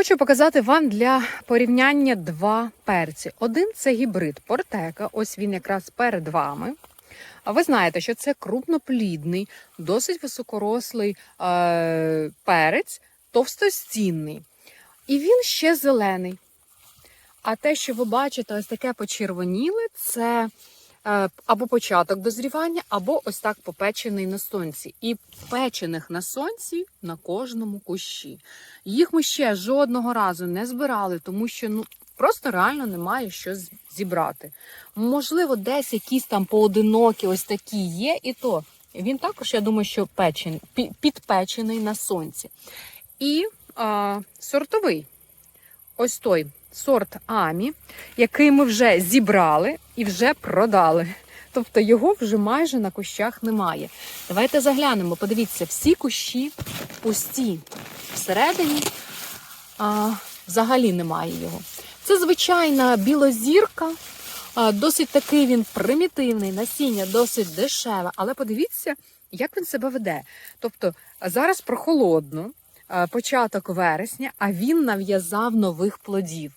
хочу показати вам для порівняння два перці. Один це гібрид портека, ось він якраз перед вами. А ви знаєте, що це крупноплідний, досить високорослий е- перець, товстостінний. І він ще зелений. А те, що ви бачите, ось таке почервоніле, це або початок дозрівання, або ось так попечений на сонці. І печених на сонці на кожному кущі. Їх ми ще жодного разу не збирали, тому що ну просто реально немає що зібрати. Можливо, десь якісь там поодинокі ось такі є, і то він також, я думаю, що печений, підпечений на сонці. І а, сортовий. Ось той сорт Амі, який ми вже зібрали і вже продали. Тобто його вже майже на кущах немає. Давайте заглянемо. Подивіться, всі кущі пусті. Всередині а, взагалі немає його. Це звичайна білозірка. А, Досить такий він примітивний, насіння досить дешеве, але подивіться, як він себе веде. Тобто зараз прохолодно, початок вересня, а він нав'язав нових плодів.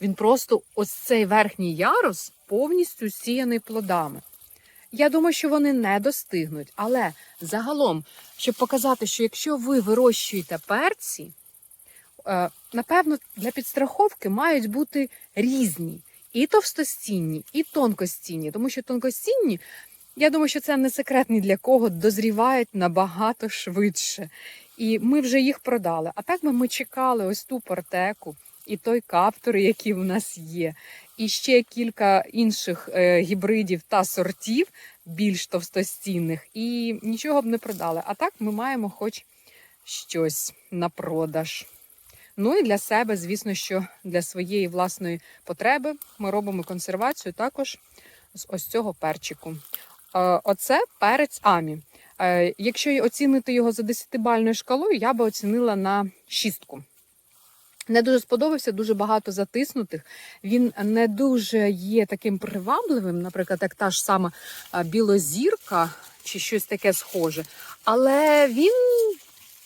Він просто ось цей верхній ярус повністю сіяний плодами. Я думаю, що вони не достигнуть, але загалом, щоб показати, що якщо ви вирощуєте перці, е, напевно, для підстраховки мають бути різні і товстостінні, і тонкостінні, тому що тонкостінні, я думаю, що це не секрет ні для кого, дозрівають набагато швидше. І ми вже їх продали. А так би ми чекали ось ту портеку і той каптур, який в нас є, і ще кілька інших е, гібридів та сортів більш товстостінних, і нічого б не продали. А так ми маємо хоч щось на продаж. Ну і для себе, звісно, що для своєї власної потреби ми робимо консервацію також з ось цього перчику. Е, Оце перець амі. Е, Якщо оцінити його за 10-бальною шкалою, я би оцінила на шістку. Не дуже сподобався, дуже багато затиснутих. Він не дуже є таким привабливим, наприклад, як та ж сама білозірка чи щось таке схоже. Але він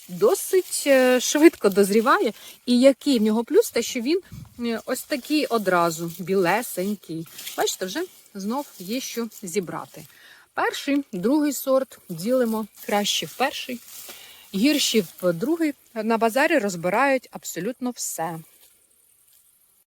досить е, швидко дозріває. І який в нього плюс, те, що він е, ось такий одразу білесенький. Бачите, вже знов є що зібрати. Перший, другий сорт ділимо краще в перший. Гірші в другий на базарі розбирають абсолютно все.